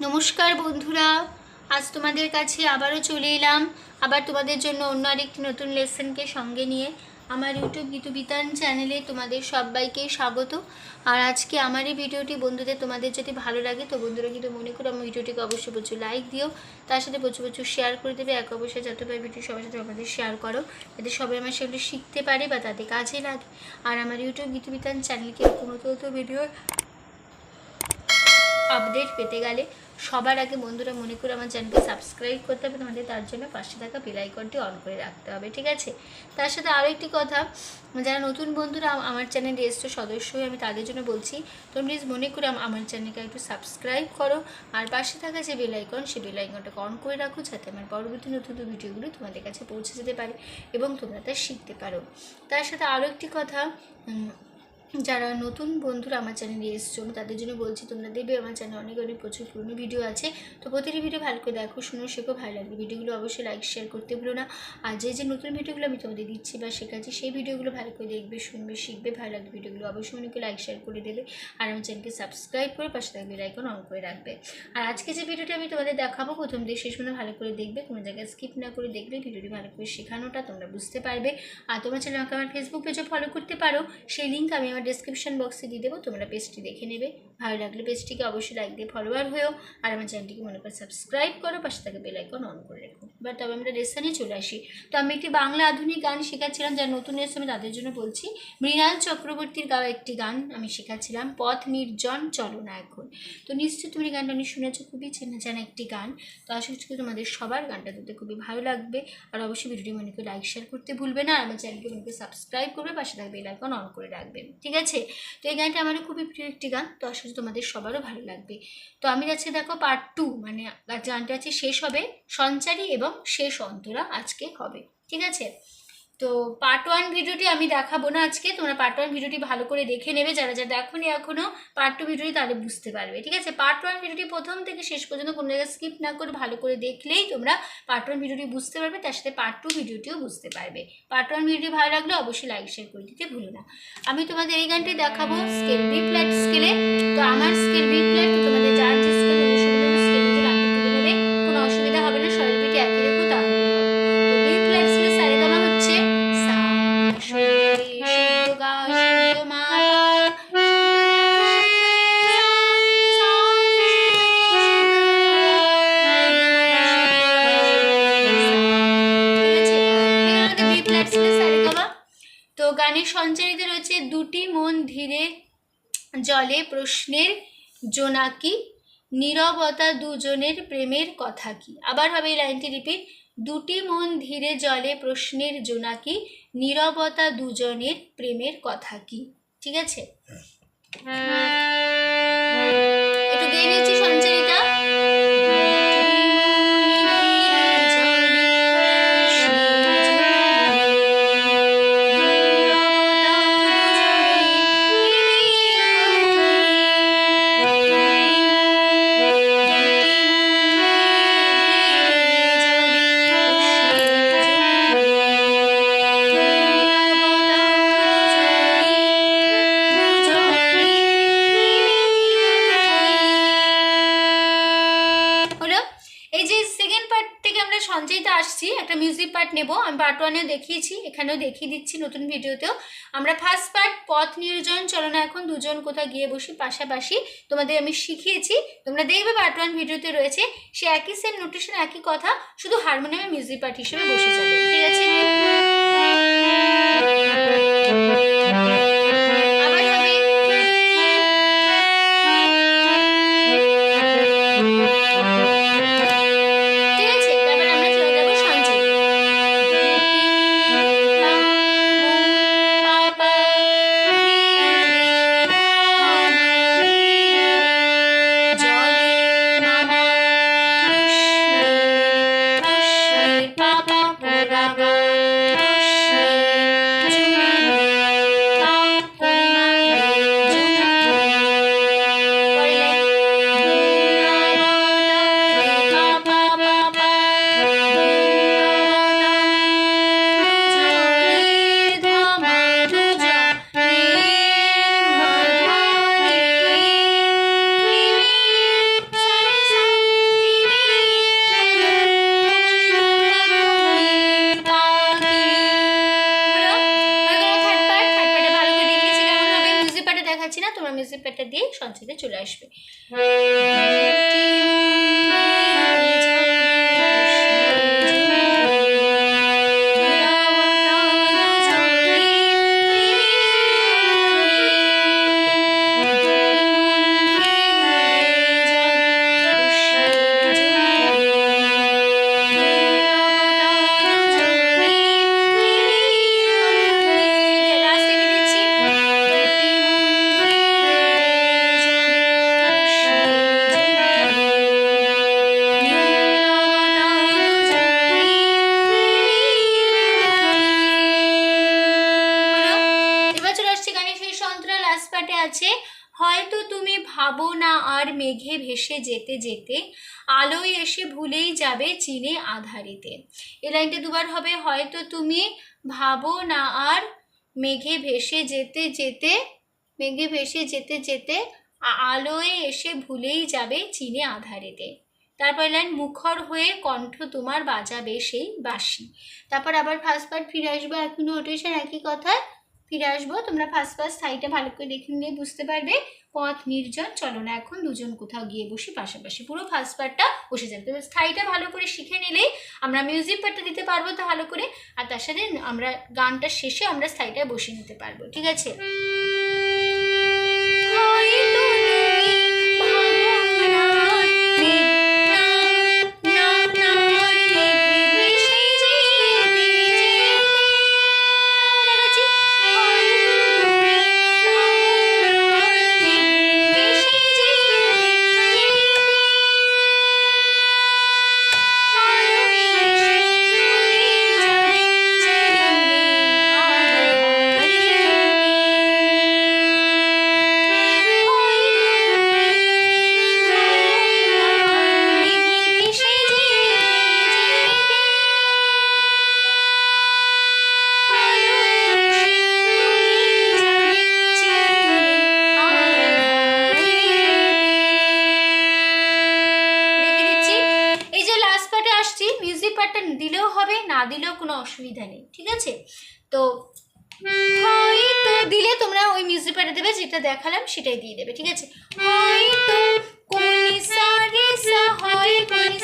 নমস্কার বন্ধুরা, আজ তোমাদের কাছে আবারও চলে এলাম। আবার তোমাদের জন্য অন্য আরেকটি নতুন লেসনকে সঙ্গে নিয়ে আমার ইউটিউব গীতু বিতান চ্যানেলে তোমাদের সবাইকে স্বাগত। আর আজকে আমার এই ভিডিওটি বন্ধুদের তোমাদের যদি ভালো লাগে, তো বন্ধুরা কিন্তু মনে করো আমার ভিডিওটিকে অবশ্যই প্রচুর লাইক দিও। তার সাথে প্রচুর প্রচুর শেয়ার করে দেবে। এক অবশ্যই যাতে ভিডিও সবার সাথে আমাদের শেয়ার করো। যাতে সবাই আমার সেগুলো শিখতে পারে বা তাদের কাজে লাগে। আর আমার ইউটিউব গীতু বিতান চ্যানেলকে নতুন নতুন ভিডিওর আপডেট পেতে গেলে সবার আগে বন্ধুরা মনে করে আমার চ্যানেলকে সাবস্ক্রাইব করতে হবে তোমাদের তার জন্য পাশে থাকা বেল আইকনটি অন করে রাখতে হবে, ঠিক আছে? তার সাথে আরও একটি কথা, যারা নতুন বন্ধুরা আমার চ্যানেল রেজিস্টার সদস্য হয়ে আমি তাদের জন্য বলছি, তোমরা প্লিজ মনে করে আমার চ্যানেলকে একটু সাবস্ক্রাইব করো, আর পাশে থাকা যে বেল আইকন সেই বেল আইকনটাকে অন করে রাখো, যাতে আমার পরবর্তী নতুন ভিডিওগুলো তোমাদের কাছে পৌঁছে যেতে পারে এবং তোমরা তা শিখতে পারো। তার সাথে আরও একটি কথা যারা নতুন বন্ধুরা আমার চ্যানেলে এসছো তাদের জন্য বলছি, তোমরা দেবে আমার চ্যানেলে অনেক অনেক প্রচুর পুরনো ভিডিও আছে। তো প্রতিটি ভিডিও ভালো করে দেখো, শুনো, শেখো, ভালো লাগবে। ভিডিওগুলো অবশ্যই লাইক শেয়ার করতে ভুলো না। আর যে যে নতুন ভিডিওগুলো আমি তোমাদের দিচ্ছি বা শেখাচ্ছি, সেই ভিডিওগুলো ভালো করে দেখবে, শুনবে, শিখবে, ভালো লাগবে ভিডিওগুলো অবশ্যই অনেকে লাইক শেয়ার করে দেবে। আর আমার চ্যানেলকে সাবস্ক্রাইব করে পাশে থাকবে লাইকন অন করে রাখবে। আর আজকে যে ভিডিওটি আমি তোমাদের দেখাবো, প্রথম দিয়ে শেষ পর্যন্ত ভালো করে দেখবে, কোনো জায়গায় স্কিপ না করে দেখলে ভিডিওটি ভালো করে শেখানোটা তোমরা বুঝতে পারবে। আর তোমার চ্যানেল আমাকে আমার ফেসবুক পেজে ফলো করতে পারো, সেই লিঙ্ক আমি আমার ডিসক্রিপশন বক্সে দিয়ে দেবো তোমরা পেজটি দেখে নেবে। ভালো লাগলে পেজটিকে অবশ্যই লাইক দিয়ে ফলোয়ার হয়েও, আর আমার চ্যানেলটিকে মনে করে সাবস্ক্রাইব করো, পাশে থাকে বেল আইকন অন করে রেখো। এবার তবে আমরা রেসানে চলে আসি। তো আমি একটি বাংলা আধুনিক গান শেখাচ্ছিলাম, যারা নতুন এসে আমি তাদের জন্য বলছি। মৃণাল চক্রবর্তীর গাওয়া একটি গান আমি শেখাচ্ছিলাম, পথ নির্জন, চলো না এখন। তো নিশ্চয়ই তুমি গানটা আমি শুনেছো, খুবই চেনা জানা একটি গান। তো আশা করছি তোমাদের সবার গানটা দিতে খুবই ভালো লাগবে। আর অবশ্যই ভিডিওটি মনে করে লাইক শেয়ার করতে ভুলবে না। আর আমার চ্যানেলকে মনে করে সাবস্ক্রাইব করবে, পাশে থাকবে বেল আইকন অন করে রাখবে। ঠিক আছে? তো এই গানটা আমারও খুবই প্রিয় একটি গান। তো আশা করছি তোমাদের সবারও ভালো লাগবে। তো আমি যাচ্ছি দেখো পার্ট টু মানে গানটা আছে শেষ হবে সঞ্চারী এবং শেষ অন্তরা আজকে হবে। ঠিক আছে? তো পার্ট ওয়ান ভিডিওটি আমি দেখাবো না আজকে। তোমরা পার্ট ওয়ান ভিডিওটি ভালো করে দেখে নেবে। যারা যারা দেখোনি এখনও পার্ট টু ভিডিওটি তাহলে বুঝতে পারবে, ঠিক আছে? পার্ট ওয়ান ভিডিওটি প্রথম থেকে শেষ পর্যন্ত কোনো জায়গায় স্কিপ না করে ভালো করে দেখলেই তোমরা পার্ট ওয়ান ভিডিওটি বুঝতে পারবে, তার সাথে পার্ট টু ভিডিওটিও বুঝতে পারবে। পার্ট ওয়ান ভিডিওটি ভালো লাগলে অবশ্যই লাইক শেয়ার করে দিতে ভুলো না। আমি তোমাদের এই গানটি দেখাবো স্কেল বি ফ্ল্যাট স্কেলে তো আমার স্কেল বি ফ্ল্যাট তো গানের সঞ্চারিতে রয়েছে দুটি মন ধীরে জলে প্রশ্নের জোনাকি নীরবতা দুজনের প্রেমের কথা কি? আবার হবে এই লাইনটি রিপিট দুটি মন ধীরে জলে প্রশ্নের জোনাকি নীরবতা দুজনের প্রেমের কথা কি? ঠিক আছে? একটু গেয়ে নিচ্ছি মিউজিক পার্ট নেব। আমি পার্ট ওয়ানেও দেখিয়েছি, এখানেও দেখিয়ে দিচ্ছি নতুন ভিডিওতেও। আমরা ফার্স্ট পার্ট পথ নির্জন। চলনা এখন দুজন কোথাও গিয়ে বসি, পাশাপাশি তোমাদের আমি শিখিয়েছি। তোমরা দেখবে পার্ট ওয়ান ভিডিওতে রয়েছে, সে একই সেম নোটেশন একই কথা, শুধু হারমোনিয়ামে মিউজিক পার্ট হিসেবে বসে যাবে। ঠিক আছে? যেতে যেতে আলোয় এসে ভুলেই যাবে চিনে আধারিতে। এ লাইনটা দুবার হবে, হয়তো তুমি ভাবো না আর মেঘে ভেসে যেতে যেতে, মেঘে ভেসে যেতে যেতে আলোয় এসে ভুলেই যাবে চিনে আধারেতে। তারপর লাইন, মুখর হয়ে কণ্ঠ তোমার বাজাবে সেই বাঁশি। তারপর আবার ফার্স্ট পার্ট ফিরে আসব, এখন ওটেশন একই কথা। ফিরে আসব, তোমরা ফার্স্ট ফার্স্ট সাইডটা ভালো করে দেখে নিয়ে বুঝতে পারবে। পথ নির্জন, চলো না এখন দুজন কোথাও গিয়ে বসি, পাশাপাশি পুরো ফার্স্ট পার্টটা বসে যাবে। তবে স্থায়ীটা ভালো করে শিখে নিলেই আমরা মিউজিক পার্টটা দিতে পারব তো ভালো করে, আর তার সাথে আমরা গানটা শেষে আমরা স্থায়ীটা বসে নিতে পারব, ঠিক আছে? ওই দেবে, যেটা দেখালাম সেটাই দিয়ে দেবে, ঠিক আছে? হয়তো কোনি সা রে সা হয়, কোনি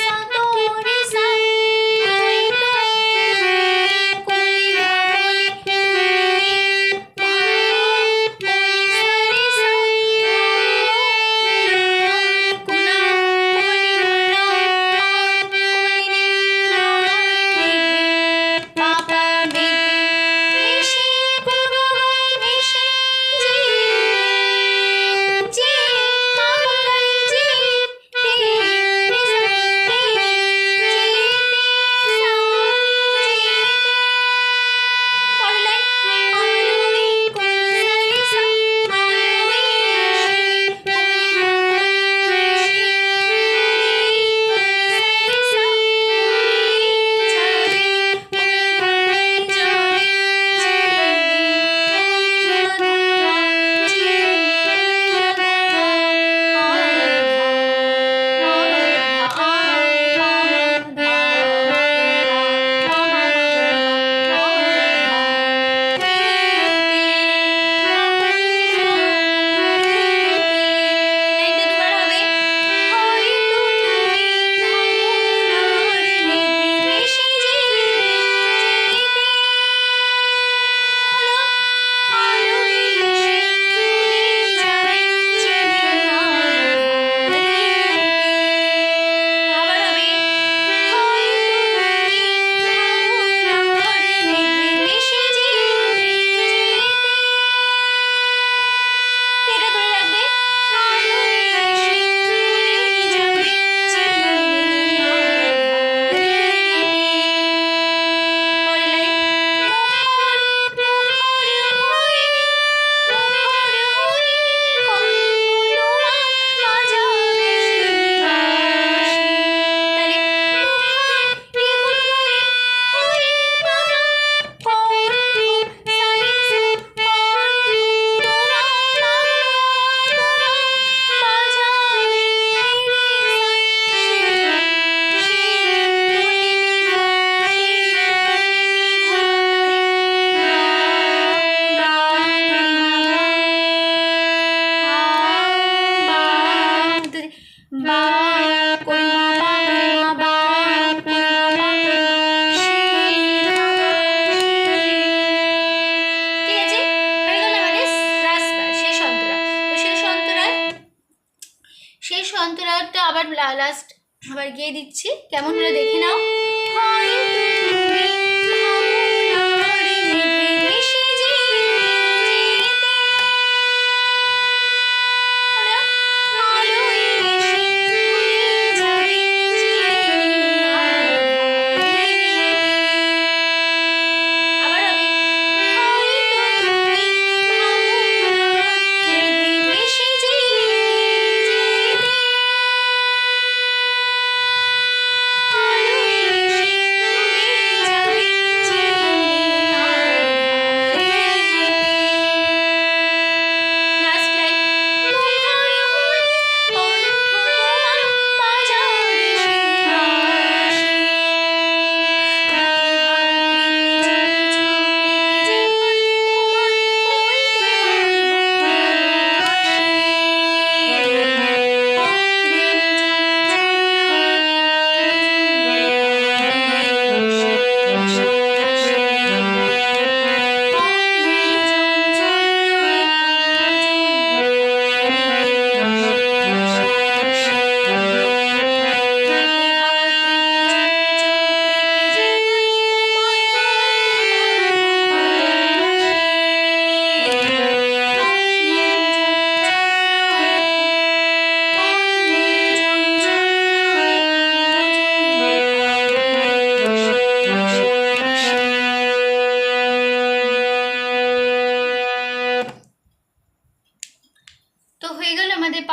লাস্ট আবার গিয়ে দিচ্ছি। কেমন হলো দেখে নাও।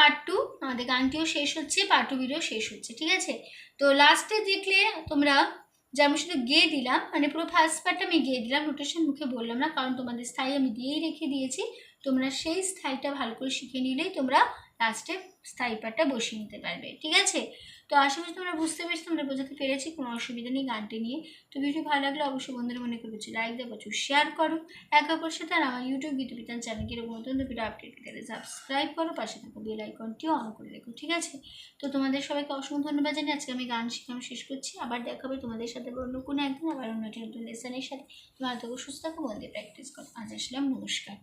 পার্ট টু আমাদের গানটিও শেষ হচ্ছে পার্ট টু ভিডিও শেষ হচ্ছে, ঠিক আছে? তো লাস্টে দেখলে তোমরা যে আমি শুধু গিয়ে দিলাম মানে পুরো ফার্স্ট পার্টটা আমি গিয়ে দিলাম রোটেশন মুখে বললাম না, কারণ তোমাদের স্থায়ী আমি দিয়েই রেখে দিয়েছি। তোমরা সেই স্থায়ীটা ভালো করে শিখে নিলেই তোমরা লাস্টে স্থায়ী পার্টটা বসিয়ে নিতে পারবে, ঠিক আছে? তো আশা করি তোমরা বুঝতে পেরেছি, তোমরা বোঝাতে পেরেছি, কোনো অসুবিধা নেই গানটি নিয়ে। তো ভিডিও ভালো লাগলে অবশ্যই বন্ধুরা মনে করে প্রচুর লাইক দেবো প্রচুর শেয়ার করো। একে অপর সাথে আর আমার ইউটিউব গীতবিতান চ্যানেলকে এরকম নতুন ভিডিও আপডেট পেতে সাবস্ক্রাইব করো, পাশে থাকো বেল আইকনটিও অন করে রেখো, ঠিক আছে? তো তোমাদের সবাইকে অসংখ্য ধন্যবাদ জানিয়ে আজকে আমি গান শিখানো শেষ করছি। আবার দেখা হবে তোমাদের সাথে অন্য কোনো একদিন, আবার অন্য একটি নতুন লেসনের সাথে। তোমার থাকো সুস্থ থাকো মন্দির প্র্যাকটিস করো। আজ আসলাম, নমস্কার।